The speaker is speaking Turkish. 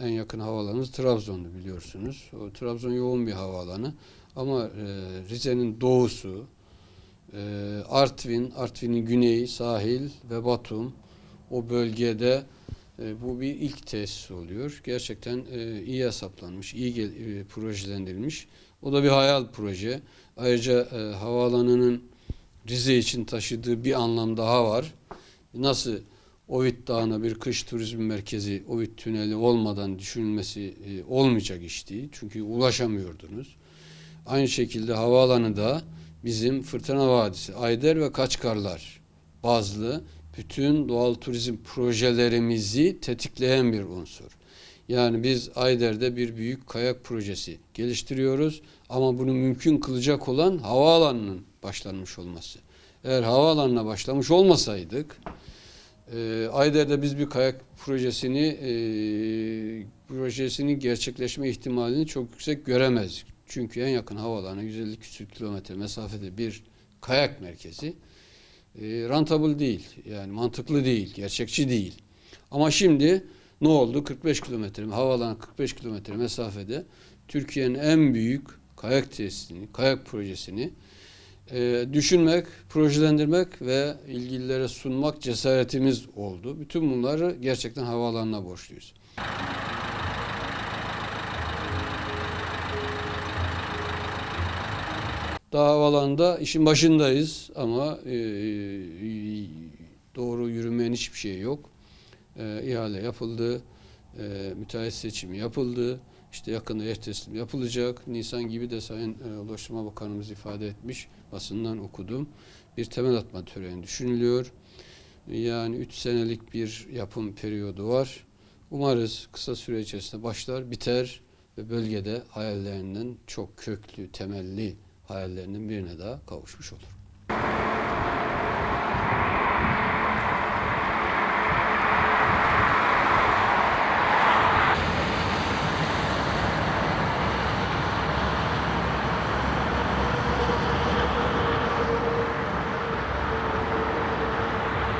en yakın havaalanımız Trabzon'du biliyorsunuz. O Trabzon yoğun bir havaalanı ama e, Rize'nin doğusu, e, Artvin, Artvin'in güneyi, sahil ve Batum o bölgede e, bu bir ilk tesis oluyor. Gerçekten e, iyi hesaplanmış, iyi gel- e, projelendirilmiş. O da bir hayal proje. Ayrıca e, havaalanının Rize için taşıdığı bir anlam daha var. Nasıl Ovid Dağı'na bir kış turizm merkezi, Ovid Tüneli olmadan düşünülmesi e, olmayacak iş değil. Çünkü ulaşamıyordunuz. Aynı şekilde havaalanı da bizim Fırtına Vadisi, Ayder ve Kaçkarlar bazlı bütün doğal turizm projelerimizi tetikleyen bir unsur. Yani biz Ayder'de bir büyük kayak projesi geliştiriyoruz ama bunu mümkün kılacak olan havaalanının başlanmış olması. Eğer havaalanına başlamış olmasaydık e, Ayder'de biz bir kayak projesini e, projesinin gerçekleşme ihtimalini çok yüksek göremezdik. Çünkü en yakın havaalanı 150 küsür kilometre mesafede bir kayak merkezi e, rentable değil. Yani mantıklı değil, gerçekçi değil. Ama şimdi ne oldu? 45 kilometre, havaalanı 45 kilometre mesafede Türkiye'nin en büyük kayak tesisini, kayak projesini e, düşünmek, projelendirmek ve ilgililere sunmak cesaretimiz oldu. Bütün bunları gerçekten havaalanına borçluyuz. Daha havalanında işin başındayız ama e, doğru yürümeyen hiçbir şey yok. E, ihale yapıldı, e, müteahhit seçimi yapıldı. İşte yakında yer teslim yapılacak. Nisan gibi de Sayın e, Ulaştırma Bakanımız ifade etmiş. Basından okudum. Bir temel atma töreni düşünülüyor. Yani 3 senelik bir yapım periyodu var. Umarız kısa süre içerisinde başlar, biter ve bölgede hayallerinden çok köklü, temelli hayallerinin birine daha kavuşmuş olur.